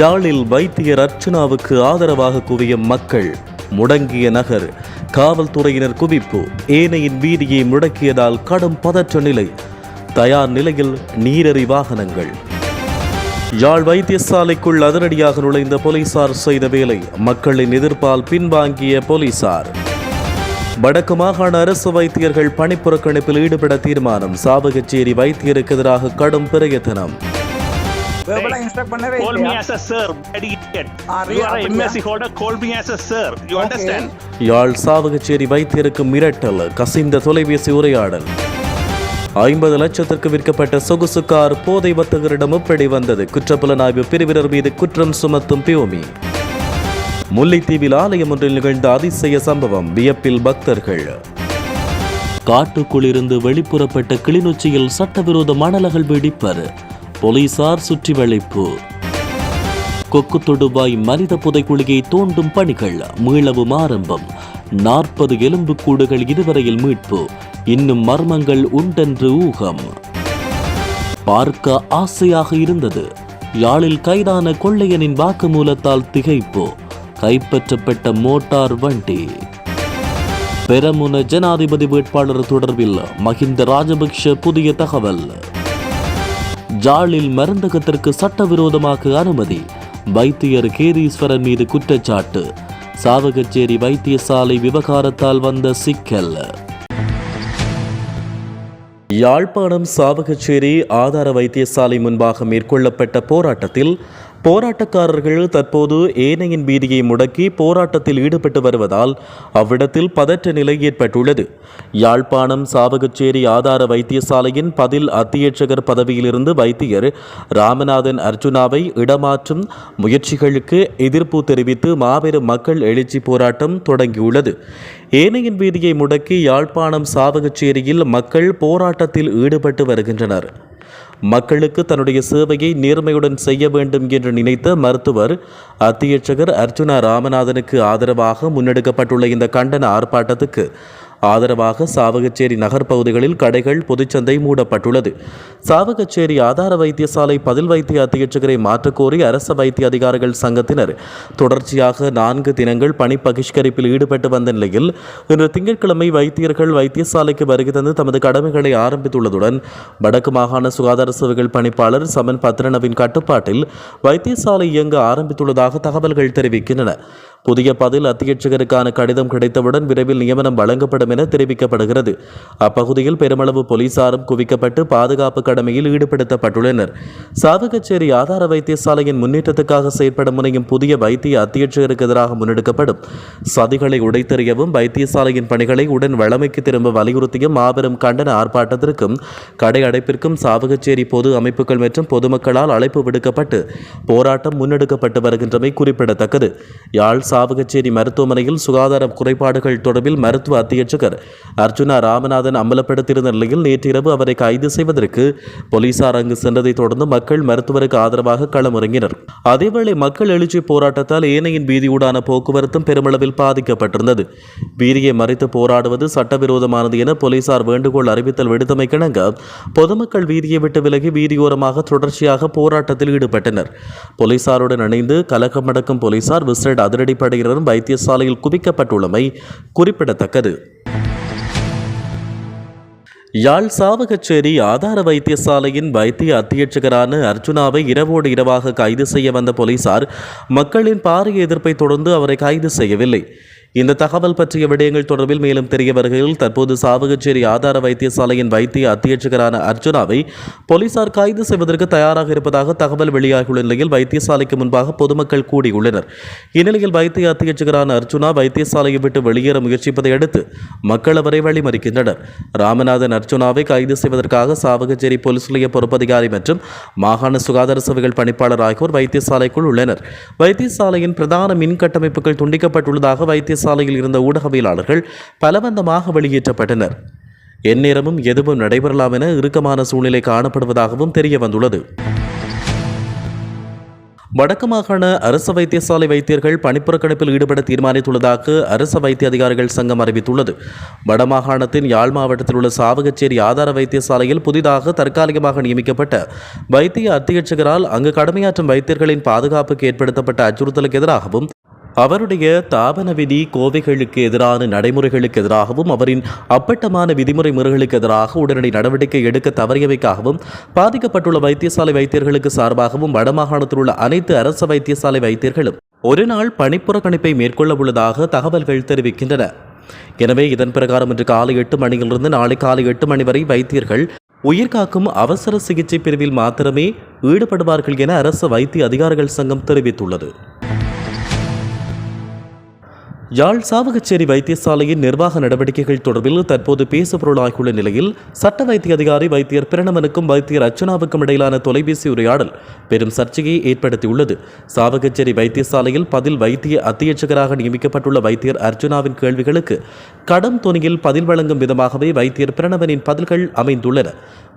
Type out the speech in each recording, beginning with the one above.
யாழில் வைத்தியர் அர்ச்சனாவுக்கு ஆதரவாக குவியும் மக்கள். முடங்கிய நகர். காவல்துறையினர் குவிப்பு. ஏனையின் வீதியை முடக்கியதால் கடும் பதற்ற நிலை. தயார் நிலையில் நீரறி வாகனங்கள். யாழ் வைத்தியசாலைக்குள் அதிரடியாக நுழைந்த போலீசார் செய்த வேலை. மக்களின் எதிர்ப்பால் பின்வாங்கிய போலீசார். வடக்கு மாகாண அரசு வைத்தியர்கள் பணிப்புறக்கணிப்பில் ஈடுபட தீர்மானம். சாவகச்சேரி வைத்தியருக்கு எதிராக கடும் பிரயத்தனம். Verbal instruct பண்ணவே Call me இல்லையா as a sir, bloody idiot. You really? are a அப்படியா? MSc holder, call me as a sir. You Okay. understand? Yazh Chavakachcheri வைத்தியருக்கு மிரட்டல் கசிந்த தொலைபேசி உரையாடல் ஐம்பது லட்சத்திற்கு விற்கப்பட்ட சொகுசு கார் போதை வர்த்தகரிடம் எப்படி வந்தது குற்றப்புலனாய்வு பிரிவினர் மீது குற்றம் சுமத்தும் பியோமி முல்லைத்தீவில் ஆலயம் ஒன்றில் நிகழ்ந்த அதிசய சம்பவம் வியப்பில் பக்தர்கள் காட்டுக்குள்ளிருந்து வெளிப்புறப்பட்ட கிளிநொச்சியில் சட்டவிரோத மணலகள் வெடிப்பர் போலீசார் சுற்றி வளைப்பு கொக்கு தொடுவாய் மனித புதைக்குழியை தோண்டும் பணிகள் மீளவும் ஆரம்பம். நாற்பது எலும்புக்கூடுகள் இதுவரையில் மீட்பு. இன்னும் மர்மங்கள் உண்டென்று ஊகம். பார்க்க ஆசையாக இருந்தது. யாழில் கைதான கொள்ளையனின் வாக்குமூலத்தால் திகைப்பு. கைப்பற்றப்பட்ட மோட்டார் வண்டி. பெரமுன ஜனாதிபதி வேட்பாளர் தொடர்பில் மஹிந்த ராஜபக்ஷ புதிய தகவல். ஜாலில் மருந்தகத்திற்கு சட்டவிரோதமாக அனுமதி. வைத்தியர் கேதீஸ்வரன் மீது குற்றச்சாட்டு. சாவகச்சேரி வைத்தியசாலை விவகாரத்தால் வந்த சிக்கல். யாழ்ப்பாணம் சாவகச்சேரி ஆதார வைத்தியசாலை முன்பாக மேற்கொள்ளப்பட்ட போராட்டத்தில் போராட்டக்காரர்கள் தற்போது ஏனையின் வீதியை முடக்கி போராட்டத்தில் ஈடுபட்டு வருவதால் அவ்விடத்தில் பதற்ற நிலை ஏற்பட்டுள்ளது. யாழ்ப்பாணம் சாவகச்சேரி ஆதார வைத்தியசாலையின் பதில் அத்தியட்சகர் பதவியிலிருந்து வைத்தியர் ராமநாதன் அர்ஜுனாவை இடமாற்றும் முயற்சிகளுக்கு எதிர்ப்பு தெரிவித்து மாபெரும் மக்கள் எழுச்சி போராட்டம் தொடங்கியுள்ளது. ஏனையின் வீதியை முடக்கி யாழ்ப்பாணம் சாவகச்சேரியில் மக்கள் போராட்டத்தில் ஈடுபட்டு வருகின்றனர். மக்களுக்கு தன்னுடைய சேவையை நேர்மையுடன் செய்ய வேண்டும் என்று நினைத்த மருத்துவர் அத்தியட்சகர் அர்ஜுனா ராமநாதனுக்கு ஆதரவாக முன்னெடுக்கப்பட்டுள்ள இந்த கண்டன ஆர்ப்பாட்டத்துக்கு ஆதரவாக சாவகச்சேரி நகர் பகுதிகளில் கடைகள் பொதுச்சந்தை மூடப்பட்டுள்ளது. சாவகச்சேரி ஆதார வைத்தியசாலை பதில் வைத்திய அத்தியட்சகரை மாற்றக்கோரி அரச வைத்திய அதிகாரிகள் சங்கத்தினர். தொடர்ச்சியாக நான்கு தினங்கள் பணி பகிஷ்கரிப்பில் ஈடுபட்டு வந்த நிலையில் இன்று திங்கட்கிழமை வைத்தியர்கள் வைத்தியசாலைக்கு வருகை தந்து தமது கடமைகளை ஆரம்பித்துள்ளதுடன் வடக்கு மாகாண சுகாதார சேவைகள் பணிப்பாளர் சமன் பத்ரனவின் கட்டுப்பாட்டில் வைத்தியசாலை இயங்க ஆரம்பித்துள்ளதாக தகவல்கள் தெரிவிக்கின்றன. புதிய பதில் அத்தியட்சகருக்கான கடிதம் கிடைத்தவுடன் விரைவில் நியமனம் வழங்கப்படும் என தெரிவிக்கப்படுகிறது. அப்பகுதியில் பெருமளவு போலீசாரும் குவிக்கப்பட்டு பாதுகாப்பு கடமையில் ஈடுபடுத்தப்பட்டுள்ளனர். சாவகச்சேரி ஆதார வைத்தியசாலையின் முன்னேற்றத்துக்காக செயற்பட முனையும் புதிய வைத்திய அத்தியட்சகருக்கு எதிராக முன்னெடுக்கப்படும். சதிகளை உடைத்தெறியவும் வைத்தியசாலையின் பணிகளை உடன் வழமைக்கு திரும்ப வலியுறுத்தியும் மாபெரும் கண்டன ஆர்ப்பாட்டத்திற்கும் கடை அடைப்பிற்கும் சாவகச்சேரி பொது அமைப்புகள் மற்றும் பொதுமக்களால் அழைப்பு விடுக்கப்பட்டு போராட்டம் முன்னெடுக்கப்பட்டு வருகின்றமை குறிப்பிடத்தக்கது. யாழ் சாவகச்சேரி மருத்துவமனையில் சுகாதார குறைபாடுகள் தொடர்பில் மருத்துவ அத்தியட்சகர் அர்ஜுனா ராமநாதன் அம்பலப்படுத்தியிருந்த நிலையில் நேற்றிரவு அவரை கைது செய்வதற்கு போலீசார் அங்கு சென்றதை தொடர்ந்து மக்கள் மருத்துவருக்கு ஆதரவாக களமிறங்கினர். அதேவேளை மக்கள் எழுச்சி போராட்டத்தால் ஏனையின் வீதியூடான போக்குவரத்தும் பெருமளவில் பாதிக்கப்பட்டிருந்தது. வீதியை மறைத்து போராடுவது சட்டவிரோதமானது என போலீசார் வேண்டுகோள் அறிவித்தல் விடுத்தமைக்கிணங்க பொதுமக்கள் வீதியை விட்டு விலகி வீதியோரமாக தொடர்ச்சியாக போராட்டத்தில் ஈடுபட்டனர். போலீசாருடன் இணைந்து கலக்கமடக்கும் போலீசார் விசேட அதிரடிப்படையினரும் வைத்தியசாலையில் குவிக்கப்பட்டுள்ளமை குறிப்பிடத்தக்கது. யாழ் சாவகச்சேரி ஆதார வைத்தியசாலையின் வைத்திய அத்தியட்சகரான அர்ஜுனாவை இரவோடு இரவாக கைது செய்ய வந்த போலீசார் மக்களின் பாரிய எதிர்ப்பை தொடர்ந்து அவரை கைது செய்யவில்லை. இந்த தகவல் பற்றிய விடயங்கள் தொடர்பில் மேலும் தெரிய வருகையில் தற்போது சாவகச்சேரி ஆதார வைத்தியசாலையின் வைத்திய அத்தியட்சகரான அர்ஜுனாவை போலீசார் கைது செய்வதற்கு தயாராக இருப்பதாக தகவல் வெளியாகியுள்ள நிலையில் வைத்தியசாலைக்கு முன்பாக பொதுமக்கள் கூடியுள்ளனர். இந்நிலையில் வைத்திய அத்தியட்சகரான அர்ஜுனா வைத்தியசாலையை விட்டு வெளியேற முயற்சிப்பதை அடுத்து மக்கள் அவரை வழிமறிக்கின்றனர். ராமநாதன் அர்ஜுனாவை கைது செய்வதற்காக சாவகச்சேரி போலீஸ் நிலைய பொறுப்பதிகாரி மற்றும் மாகாண சுகாதார சேவைகள் பணிப்பாளர் ஆகியோர் வைத்தியசாலைக்குள் உள்ளனர். வைத்தியசாலையின் பிரதான மின் கட்டமைப்புகள் துண்டிக்கப்பட்டுள்ளதாக வைத்திய வைத்தியசாலையில் இருந்த ஊடகவியலாளர்கள் பலவந்தமாக வெளியேற்றப்பட்டனர். எந்நேரமும் எதுவும் நடைபெறலாம் என இறுக்கமான சூழ்நிலை காணப்படுவதாகவும் தெரிய வந்துள்ளது வடக்கு மாகாண அரசு வைத்தியசாலை வைத்தியர்கள் பணிப்புறக்கணிப்பில் ஈடுபட தீர்மானித்துள்ளதாக அரசு வைத்திய அதிகாரிகள் சங்கம் அறிவித்துள்ளது. வடமாகாணத்தின் யாழ் மாவட்டத்தில் உள்ள சாவகச்சேரி ஆதார வைத்தியசாலையில் புதிதாக தற்காலிகமாக நியமிக்கப்பட்ட வைத்திய அத்தியட்சகரால் அங்கு கடமையாற்றும் வைத்தியர்களின் பாதுகாப்புக்கு ஏற்படுத்தப்பட்ட அச்சுறுத்தலுக்கு எதிராகவும் அவருடைய தாபன விதி கோவைகளுக்கு எதிரான நடைமுறைகளுக்கு எதிராகவும் அவரின் அப்பட்டமான விதிமுறை முறைகளுக்கு எதிராக உடனடி நடவடிக்கை எடுக்க தவறியவைக்காகவும் பாதிக்கப்பட்டுள்ள வைத்தியசாலை வைத்தியர்களுக்கு சார்பாகவும் வடமாகாணத்தில் உள்ள அனைத்து அரசு வைத்தியசாலை வைத்தியர்களும் ஒருநாள் பணிப்புறக்கணிப்பை மேற்கொள்ள உள்ளதாக தகவல்கள் தெரிவிக்கின்றன. எனவே இதன் பிரகாரம் இன்று காலை எட்டு மணியிலிருந்து நாளை காலை எட்டு மணி வரை வைத்தியர்கள் உயிர்காக்கும் அவசர சிகிச்சை பிரிவில் மாத்திரமே ஈடுபடுவார்கள் என அரசு வைத்திய அதிகாரிகள் சங்கம் தெரிவித்துள்ளது. யாழ் சாவகச்சேரி வைத்தியசாலையின் நிர்வாக நடவடிக்கைகள் தொடர்பில் தற்போது பேசுபொருளாகியுள்ள நிலையில் சட்ட வைத்திய அதிகாரி வைத்தியர் பிரணவனுக்கும் வைத்தியர் அர்ச்சனாவுக்கும் இடையிலான தொலைபேசி உரையாடல் பெரும் சர்ச்சையை ஏற்படுத்தியுள்ளது. சாவகச்சேரி வைத்தியசாலையில் பதில் வைத்திய அத்தியட்சகராக நியமிக்கப்பட்டுள்ள வைத்தியர் அர்ச்சனாவின் கேள்விகளுக்கு கடம் தொனியில் பதில் வழங்கும் விதமாகவே வைத்தியர் பிரணவனின் பதில்கள் அமைந்துள்ளன.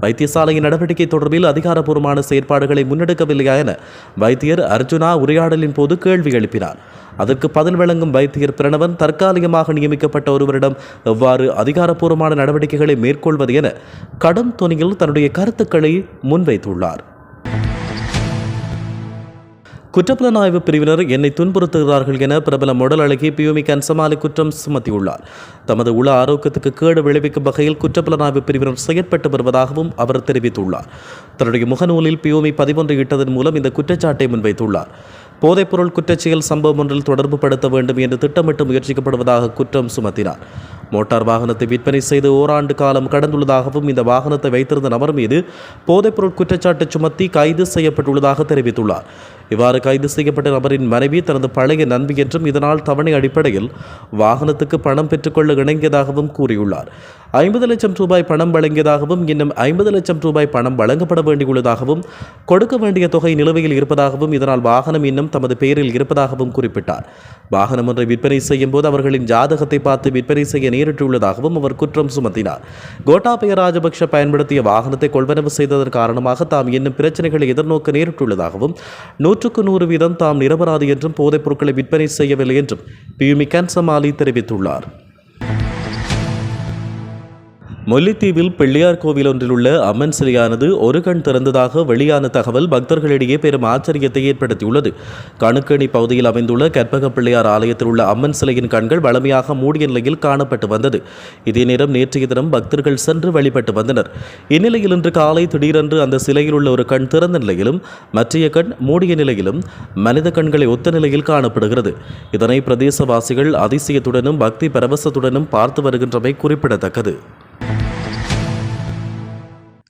வைத்தியசாலையின் நடவடிக்கை தொடர்பில் அதிகாரப்பூர்வமான செயற்பாடுகளை முன்னெடுக்கவில்லையா என வைத்தியர் அர்ஜுனா உரையாடலின் போது கேள்வி எழுப்பினார். அதற்கு பதில் வழங்கும் வைத்தியர் பிரணவன் தற்காலிகமாக நியமிக்கப்பட்ட ஒருவரிடம் எவ்வாறு அதிகாரப்பூர்வமான நடவடிக்கைகளை மேற்கொள்வது என கடும் துணியில் தன்னுடைய கருத்துக்களை முன்வைத்துள்ளார். குற்றப்புலனாய்வு பிரிவினர் என்னை துன்புறுத்துகிறார்கள் என பிரபல மொடல் அழகி பியூமி கன்சமாலி குற்றம் சுமத்தியுள்ளார். தமது உள ஆரோக்கியத்துக்கு கேடு விளைவிக்கும் வகையில் குற்றப்புலனாய்வு பிரிவினர் செயற்பட்டு வருவதாகவும் அவர் தெரிவித்துள்ளார். தன்னுடைய முகநூலில் பியூமி பதிவொன்று இட்டதன் மூலம் இந்த குற்றச்சாட்டை முன்வைத்துள்ளார். போதைப்பொருள் குற்றச்செயல் சம்பவம் ஒன்றில் தொடர்பு படுத்த வேண்டும் என்று திட்டமிட்டு முயற்சிக்கப்படுவதாக குற்றம் சுமத்தினார். மோட்டார் வாகனத்தை விற்பனை செய்து ஓராண்டு காலம் கடந்துள்ளதாகவும் இந்த வாகனத்தை வைத்திருந்த நபர் மீது போதைப்பொருள் குற்றச்சாட்டு சுமத்தி கைது செய்யப்பட்டுள்ளதாக தெரிவித்துள்ளார். இவ்வாறு கைது செய்யப்பட்ட நபரின் மனைவி தனது பழைய நண்பி என்றும் இதனால் தவணை அடிப்படையில் வாகனத்துக்கு பணம் பெற்றுக்கொள்ள இணங்கியதாகவும் கூறியுள்ளார். ஐம்பது லட்சம் ரூபாய் பணம் வழங்கியதாகவும் இன்னும் ஐம்பது லட்சம் ரூபாய் பணம் வழங்கப்பட வேண்டியுள்ளதாகவும் கொடுக்க வேண்டிய தொகை நிலுவையில் இருப்பதாகவும் இதனால் வாகனம் இன்னும் தமது பெயரில் இருப்பதாகவும் குறிப்பிட்டார். வாகனம் ஒன்றை விற்பனை செய்யும் போது அவர்களின் ஜாதகத்தை பார்த்து விற்பனை செய்ய நேரிட்டுள்ளதாகவும் அவர் குற்றம் சுமத்தினார். கோட்டாபய ராஜபக்ஷ பயன்படுத்திய வாகனத்தை கொள்வனவு செய்ததன் காரணமாக தாம் இன்னும் பிரச்சனைகளை எதிர்நோக்க நேரிட்டுள்ளதாகவும் நூற்றுக்கு நூறு வீதம் தாம் நிரபராது என்றும் போதைப் பொருட்களை விற்பனை செய்யவில்லை என்றும் பியூமி கன்சமாலி தெரிவித்துள்ளார். முல்லைத்தீவில் பிள்ளையார் கோவில் ஒன்றில் உள்ள அம்மன் சிலையானது ஒரு கண் திறந்ததாக வெளியான தகவல் பக்தர்களிடையே பெரும் ஆச்சரியத்தை ஏற்படுத்தியுள்ளது. கணுக்கணி பகுதியில் அமைந்துள்ள கற்பக பிள்ளையார் ஆலயத்தில் உள்ள அம்மன் சிலையின் கண்கள் வளமையாக மூடிய நிலையில் காணப்பட்டு வந்தது. இதே நேரம் நேற்றைய தினம் பக்தர்கள் சென்று வழிபட்டு வந்தனர். இந்நிலையில் இன்று காலை திடீரென்று அந்த சிலையில் உள்ள ஒரு கண் திறந்த நிலையிலும் மற்றைய கண் மூடிய நிலையிலும் மனித கண்களை ஒத்த நிலையில் காணப்படுகிறது. இதனை பிரதேசவாசிகள் அதிசயத்துடனும் பக்தி பரவசத்துடனும் பார்த்து வருகின்றமை குறிப்பிடத்தக்கது.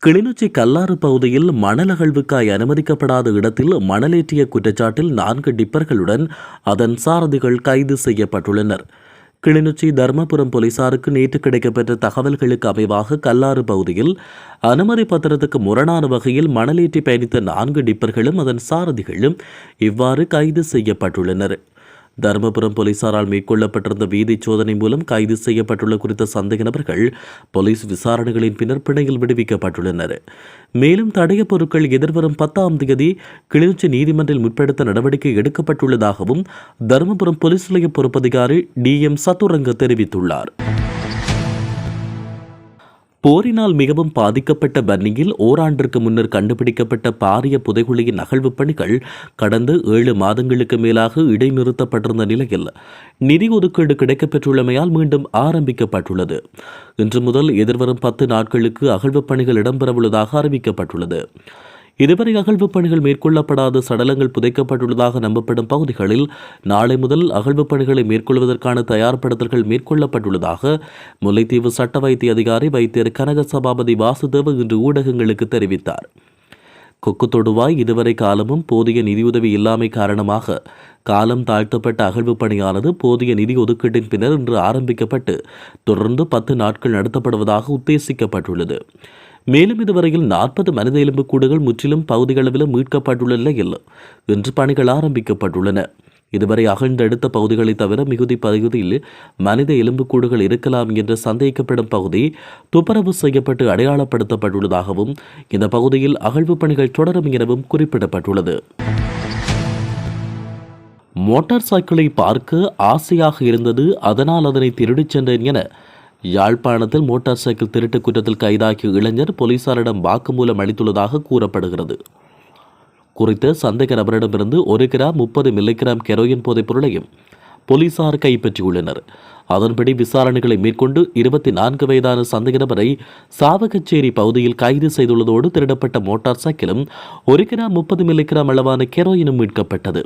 கிளிநொச்சி கல்லாறு பகுதியில் மணல் அகழ்வுக்காய் அனுமதிக்கப்படாத இடத்தில் மணலேற்றிய குற்றச்சாட்டில் நான்கு டிப்பர்களுடன் அதன் சாரதிகள் கைது செய்யப்பட்டுள்ளனர். கிளிநொச்சி தர்மபுரம் போலீசாருக்கு நேற்று கிடைக்கப்பெற்ற தகவல்களுக்கு அமைவாக கல்லாறு பகுதியில் அனுமதி பத்திரத்துக்கு முரணான வகையில் மணலேற்றி பயணித்த நான்கு டிப்பர்களும் அதன் சாரதிகளும் இவ்வாறு கைது செய்யப்பட்டுள்ளனர். தருமபுரம் போலீசாரால் மேற்கொள்ளப்பட்டிருந்த வீதி சோதனை மூலம் கைது செய்யப்பட்டுள்ள குறித்த சந்தேக நபர்கள் போலீஸ் விசாரணைகளின் பின்னர் பிணையில் விடுவிக்கப்பட்டுள்ளனர். மேலும் தடைய பொருட்கள் எதிர்வரும் பத்தாம் தேதி கிளிநொச்சி நீதிமன்றில் முற்படுத்த நடவடிக்கை எடுக்கப்பட்டுள்ளதாகவும் தருமபுரம் போலீஸ் நிலைய பொறுப்பதிகாரி டி எம் சத்துரங்க தெரிவித்துள்ளார். போரினால் மிகவும் பாதிக்கப்பட்ட பன்னியில் ஓராண்டிற்கு முன்னர் கண்டுபிடிக்கப்பட்ட பாரிய புதைகுழியின் அகழ்வு பணிகள் கடந்த ஏழு மாதங்களுக்கு மேலாக இடைநிறுத்தப்பட்டிருந்த நிலையில் நிதி ஒதுக்கீடு கிடைக்கப்பெற்றுள்ளமையால் மீண்டும் ஆரம்பிக்கப்பட்டுள்ளது. இன்று முதல் எதிர்வரும் பத்து நாட்களுக்கு அகழ்வுப் பணிகள் இடம்பெறவுள்ளதாக அறிவிக்கப்பட்டுள்ளது. இதுவரை அகழ்வுப் பணிகள் மேற்கொள்ளப்படாத சடலங்கள் புதைக்கப்பட்டுள்ளதாக நம்பப்படும் பகுதிகளில் நாளை முதல் அகழ்வுப் பணிகளை மேற்கொள்வதற்கான தயார்படுத்தல்கள் மேற்கொள்ளப்பட்டுள்ளதாக முல்லைத்தீவு சட்ட வைத்திய அதிகாரி வைத்தியர் கனக சபாபதி வாசுதேவ இன்று ஊடகங்களுக்கு தெரிவித்தார். கொக்கு தொடுவாய் இதுவரை காலமும் போதிய நிதியுதவி இல்லாமை காரணமாக காலம் தாழ்த்தப்பட்ட அகழ்வுப் பணியானது போதிய நிதி ஒதுக்கீட்டின் பின்னர் இன்று ஆரம்பிக்கப்பட்டு தொடர்ந்து பத்து நாட்கள் நடத்தப்படுவதாக உத்தேசிக்கப்பட்டுள்ளது. மேலும் இதுவரையில் நாற்பது மனித எலும்புக்கூடுகள் முற்றிலும் பகுதிகளவில் மீட்கப்பட்டுள்ள நிலையில் இன்று பணிகள் ஆரம்பிக்கப்பட்டுள்ளன. இதுவரை அகழ்ந்தெடுத்த பகுதிகளை தவிர மிகுதி பகுதியில் மனித எலும்புக்கூடுகள் இருக்கலாம் என்று சந்தேகிக்கப்படும் பகுதி துப்புரவு செய்யப்பட்டு அடையாளப்படுத்தப்பட்டுள்ளதாகவும் இந்த பகுதியில் அகழ்வு பணிகள் தொடரும் எனவும் குறிப்பிடப்பட்டுள்ளது. மோட்டார் சைக்கிளை பார்க்க ஆசையாக இருந்தது அதனால் அதனை திருடிச் சென்றேன் என யாழ்ப்பாணத்தில் மோட்டார் சைக்கிள் திருட்டு குற்றத்தில் கைதாகிய இளைஞர் போலீசாரிடம் வாக்குமூலம் அளித்துள்ளதாக கூறப்படுகிறது. குறித்த சந்தேக நபரிடமிருந்து ஒரு கிராம் முப்பது மில்லிகிராம் கெரோயின் போதைப் பொருளையும் போலீசார் கைப்பற்றியுள்ளனர். அதன்படி விசாரணைகளை மேற்கொண்டு இருபத்தி நான்கு வயதான சந்தேக நபரை சாவகச்சேரி பகுதியில் கைது செய்துள்ளதோடு திருடப்பட்ட மோட்டார் சைக்கிளும் ஒரு கிராம் முப்பது மில்லிகிராம் அளவான கெரோயினும் மீட்கப்பட்டது.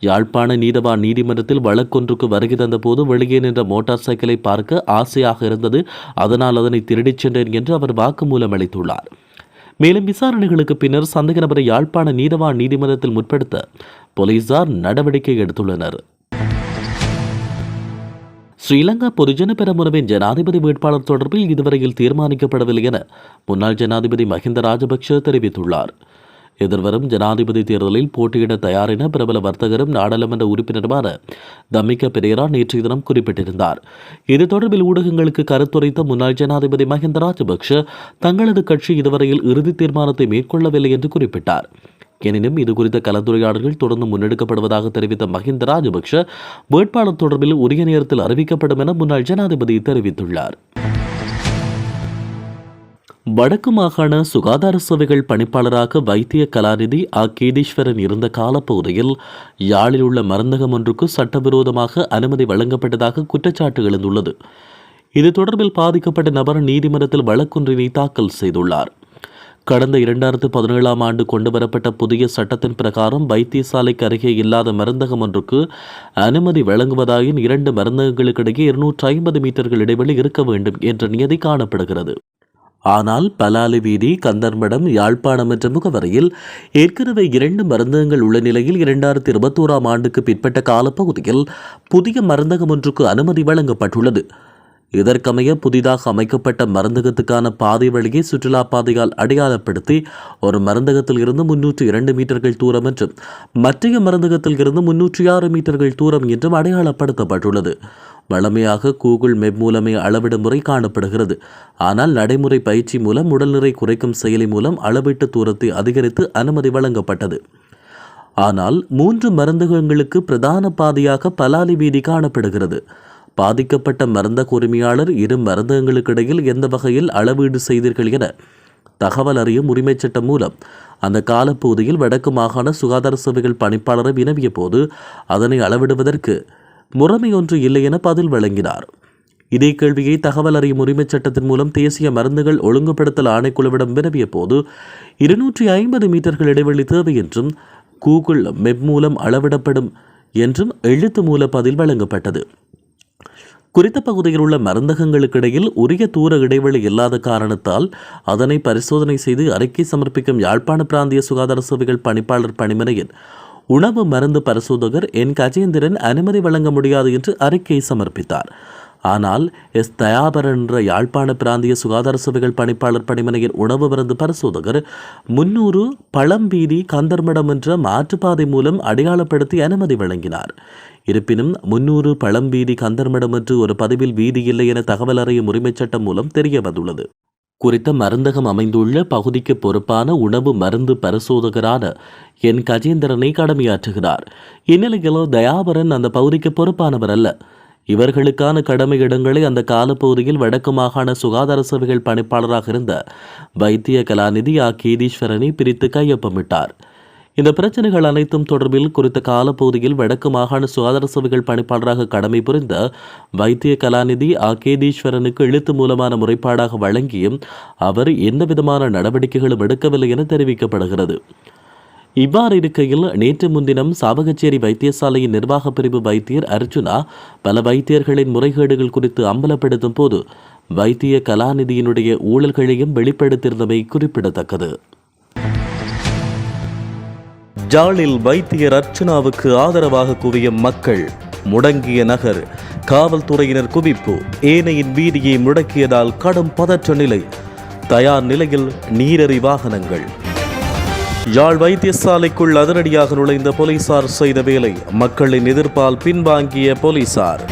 யாழ்ப்பாண நீதவான் நீதிமன்றத்தில் வழக்கொன்றுக்கு வருகை தந்தபோது வெளியே நின்ற மோட்டார் சைக்கிளை பார்க்க ஆசையாக இருந்தது. அதனால் அதனை திருடிச் சென்றேன் என்று அவர் வாக்குமூலம் அளித்துள்ளார். மேலும் விசாரணைகளுக்கு பின்னர் சந்தேக நபரை யாழ்ப்பாண நீதவான் நீதிமன்றத்தில் முற்படுத்த போலீசார் நடவடிக்கை எடுத்துள்ளனர். ஸ்ரீலங்கா பொதுஜன பெரமுனவின் ஜனாதிபதி வேட்பாளர் தொடர்பில் இதுவரையில் தீர்மானிக்கப்படவில்லை என முன்னாள் ஜனாதிபதி மஹிந்த ராஜபக்ஷ தெரிவித்துள்ளார் எதிர்வரும் ஜனாதிபதி தேர்தலில் போட்டியிட தயாரென பிரபல வர்த்தகரும் நாடாளுமன்ற உறுப்பினருமான தமிக்க பெரேரா நேற்றைய தினம் குறிப்பிட்டிருந்தார் இது தொடர்பில் ஊடகங்களுக்கு கருத்துரைத்த முன்னாள் ஜனாதிபதி மஹிந்த ராஜபக்ஷ தங்களது கட்சி இதுவரையில் இறுதி தீர்மானத்தை மேற்கொள்ளவில்லை என்று குறிப்பிட்டார் எனினும் இது குறித்த கலந்துரையாடல்கள் தொடர்ந்து முன்னெடுக்கப்படுவதாக தெரிவித்த மஹிந்த ராஜபக்ஷ வேட்பாளர் தொடர்பில் உரிய நேரத்தில் அறிவிக்கப்படும் என முன்னாள் ஜனாதிபதி தெரிவித்துள்ளார். வடக்கு மாகாண சுகாதார சேவைகள் பணிப்பாளராக வைத்திய கலாநிதி ஆ. கேதீஸ்வரன் இருந்த காலப்பகுதியில் யாழில் உள்ள மருந்தகம் ஒன்றுக்கு சட்டவிரோதமாக அனுமதி வழங்கப்பட்டதாக குற்றச்சாட்டு எழுந்துள்ளது. இது தொடர்பில் பாதிக்கப்பட்ட நபர் நீதிமன்றத்தில் வழக்கொன்றினை தாக்கல் செய்துள்ளார். கடந்த இரண்டாயிரத்து பதினேழாம் ஆண்டு கொண்டுவரப்பட்ட புதிய சட்டத்தின் பிரகாரம் வைத்தியசாலைக்கு அருகே இல்லாத மருந்தகம் ஒன்றுக்கு அனுமதி வழங்குவதாயின் இரண்டு மருந்தகங்களுக்கிடையே இருநூற்றி ஐம்பது மீட்டர்கள் இடைவெளி இருக்க வேண்டும் என்ற நியதி காணப்படுகிறது. ஆனால் பலாலி வீதி கந்தர்மடம் யாழ்ப்பாணம் என்ற முகவரியில் ஏற்கனவே இரண்டு மருந்தகங்கள் உள்ள நிலையில் இரண்டாயிரத்தி இருபத்தோராம் ஆண்டுக்கு பிற்பட்ட காலப்பகுதியில் புதிய மருந்தகம் ஒன்றுக்கு அனுமதி வழங்கப்பட்டுள்ளது. இதற்கமைய புதிதாக அமைக்கப்பட்ட மருந்தகத்துக்கான பாதை வழியை சுற்றுலா பாதையால் அடையாளப்படுத்தி ஒரு மருந்தகத்தில் இருந்து முன்னூற்றி இரண்டு மீட்டர்கள் தூரம் என்றும் மற்றைய மருந்தகத்தில் இருந்து முன்னூற்றி ஆறு மீட்டர்கள் தூரம் என்றும் அடையாளப்படுத்தப்பட்டுள்ளது. வழமையாக கூகுள் மெப் மூலமே அளவிடும் முறை காணப்படுகிறது. ஆனால் நடைமுறை பயிற்சி மூலம் உடல்நிறை குறைக்கும் செயலி மூலம் அளவீட்டு தூரத்தை அதிகரித்து அனுமதி வழங்கப்பட்டது. ஆனால் மூன்று மருந்தகங்களுக்கு பிரதான பாதையாக பலாலி வீதி காணப்படுகிறது. பாதிக்கப்பட்ட மருந்தக உரிமையாளர் இரு மருந்தகங்களுக்கிடையில் எந்த வகையில் அளவீடு செய்தீர்கள் என தகவல் அறியும் உரிமைச் சட்டம் மூலம் அந்த காலப்பகுதியில் வடக்கு மாகாண சுகாதார சேவைகள் பணிப்பாளரை வினவிய போது அதனை அளவிடுவதற்கு முறைமை ஒன்று இல்லை என பதில் வழங்கினார். இதே கேள்வியை தகவல் அறியும் உரிமைச் சட்டத்தின் மூலம் தேசிய மருந்துகள் ஒழுங்குபடுத்தல் ஆணைக்குழுவிடம் வினவிய போது இருநூற்றி ஐம்பது மீட்டர்கள் இடைவெளி தேவை என்றும் கூகுள் மெப் மூலம் அளவிடப்படும் என்றும் எழுத்து மூல பதில் வழங்கப்பட்டது. குறித்த பகுதியில் உள்ள மருந்தகங்களுக்கிடையில் உரிய தூர இடைவெளி இல்லாத காரணத்தால் அதனை பரிசோதனை செய்து அறிக்கை சமர்ப்பிக்கும் யாழ்ப்பாண பிராந்திய சுகாதார சேவைகள் பணிப்பாளர் பணிமனையின் உணவு மருந்து பரிசோதகர் என். கஜேந்திரன் அனுமதி வழங்க முடியாது என்று அறிக்கை சமர்ப்பித்தார். ஆனால் எஸ். தயாபரன் என்ற யாழ்ப்பாண பிராந்திய சுகாதார சேவைகள் பணிப்பாளர் பணிமனையின் உணவு மருந்து பரிசோதகர் முன்னூறு பழம்பீதி கந்தர்மடம் என்ற மாற்றுப்பாதை மூலம் அடையாளப்படுத்தி அனுமதி வழங்கினார். இருப்பினும் முன்னூறு பழம்பீதி கந்தர்மடம் என்று ஒரு பதிவில் வீதி இல்லை என தகவல் அறியும் உரிமைச் சட்டம் மூலம் தெரிய வந்துள்ளது. குறித்த மருந்தகம் அமைந்துள்ள பகுதிக்கு பொறுப்பான உணவு மருந்து பரிசோதகரான என். கஜேந்திரனை கடமையாற்றுகிறார். இந்நிலையில் தயாபரன் அந்த பகுதிக்கு பொறுப்பானவர் அல்ல. இவர்களுக்கான கடமை இடங்களை அந்த காலப்பகுதியில் வடக்கு மாகாண சுகாதார சேவைகள் பணிப்பாளராக இருந்த வைத்திய கலாநிதி ஆ. கேதீஸ்வரனை பிரித்து கையொப்பமிட்டார். இந்த பிரச்சனைகள் அனைத்தும் தொடர்பில் குறித்த காலப்பகுதியில் வடக்கு மாகாண சுகாதார சபைகள் பணிப்பாளராக கடமை புரிந்த வைத்திய கலாநிதி ஆகேதீஸ்வரனுக்கு எழுத்து மூலமான முறைப்பாடாக வழங்கியும் அவர் எந்தவிதமான நடவடிக்கைகளும் எடுக்கவில்லை என தெரிவிக்கப்படுகிறது. இவ்வாறு இருக்கையில் நேற்று முன்தினம் சாவகச்சேரி வைத்தியசாலையின் நிர்வாகப் பிரிவு வைத்தியர் அர்ஜுனா பல வைத்தியர்களின் முறைகேடுகள் குறித்து அம்பலப்படுத்தும் போது வைத்திய கலாநிதியினுடைய ஊழல்களையும் வெளிப்படுத்தியிருந்தமை குறிப்பிடத்தக்கது. ஜாலில் வைத்தியர் அர்ச்சனாவுக்கு ஆதரவாக குவியும் மக்கள். முடங்கிய நகர். காவல்துறையினர் குவிப்பு. ஏனையின் வீதியை முடக்கியதால் கடும் பதற்ற நிலை. தயார் நிலையில் நீரறி வாகனங்கள். யாழ் வைத்தியசாலைக்குள் அதிரடியாக நுழைந்த போலீசார் செய்த வேலை. மக்களின் எதிர்ப்பால் பின்வாங்கிய போலீசார்.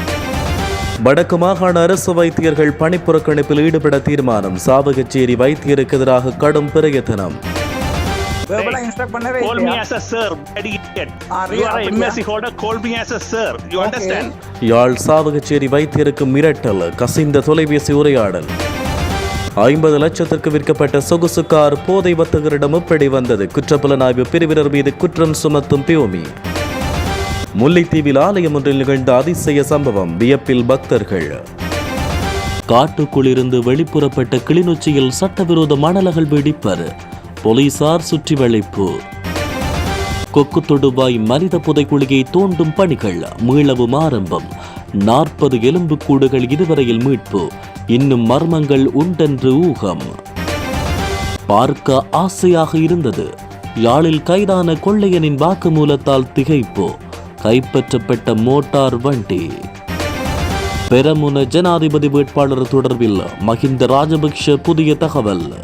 வடக்கு மாகாண அரசு வைத்தியர்கள் பணிப்புறக்கணிப்பில் ஈடுபட தீர்மானம். சாவகச்சேரி வைத்தியருக்கு எதிராக கடும் பிரயத்தனம். வேர்பலா இன்ஸ்ட்ரக்ட் பண்ணவே Call me as a sir, bloody idiot. You are a? MSc holder, call me as a sir. You understand? Yazh Chavakachcheri வைத்தியருக்கு மிரட்டல் கசிந்த தொலைபேசி உரையாடல் ஐம்பது லட்சத்திற்கு விற்கப்பட்ட சொகுசு கார் போதை வர்த்தகரிடம் எப்படி வந்தது குற்றப்புலனாய்வு பிரிவினர் மீது குற்றம் சுமத்தும் பியோமி முல்லைத்தீவில் ஆலயம் ஒன்றில் நிகழ்ந்த அதிசய சம்பவம் வியப்பில் பக்தர்கள் காட்டுக்குள்ளிருந்து வெளிப்புறப்பட்ட கிளிநொச்சியில் சட்டவிரோத மணலகள் வெடிப்பர் போலீசார் சுற்றி வளைப்பு கொக்கு தொடுவாய் மனித புதைக்குழியை தோண்டும் பணிகள் மீளவும் ஆரம்பம். நாற்பது எலும்புக்கூடுகள் இதுவரையில் மீட்பு. இன்னும் மர்மங்கள் உண்டென்று ஊகம். பார்க்க ஆசையாக இருந்தது. யாழில் கைதான கொள்ளையனின் வாக்குமூலத்தால் திகைப்பு. கைப்பற்றப்பட்ட மோட்டார் வண்டி. பெரமுன ஜனாதிபதி வேட்பாளர் தொடர்பில் மஹிந்த ராஜபக்ஷ புதிய தகவல்.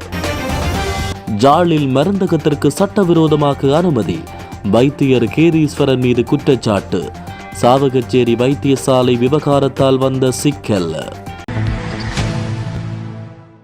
ஜாலில் மருந்தகத்திற்கு சட்டவிரோதமாக அனுமதி. வைத்தியர் கேதீஸ்வரன் மீது குற்றச்சாட்டு. சாவகச்சேரி வைத்தியசாலை விவகாரத்தால் வந்த சிக்கல்.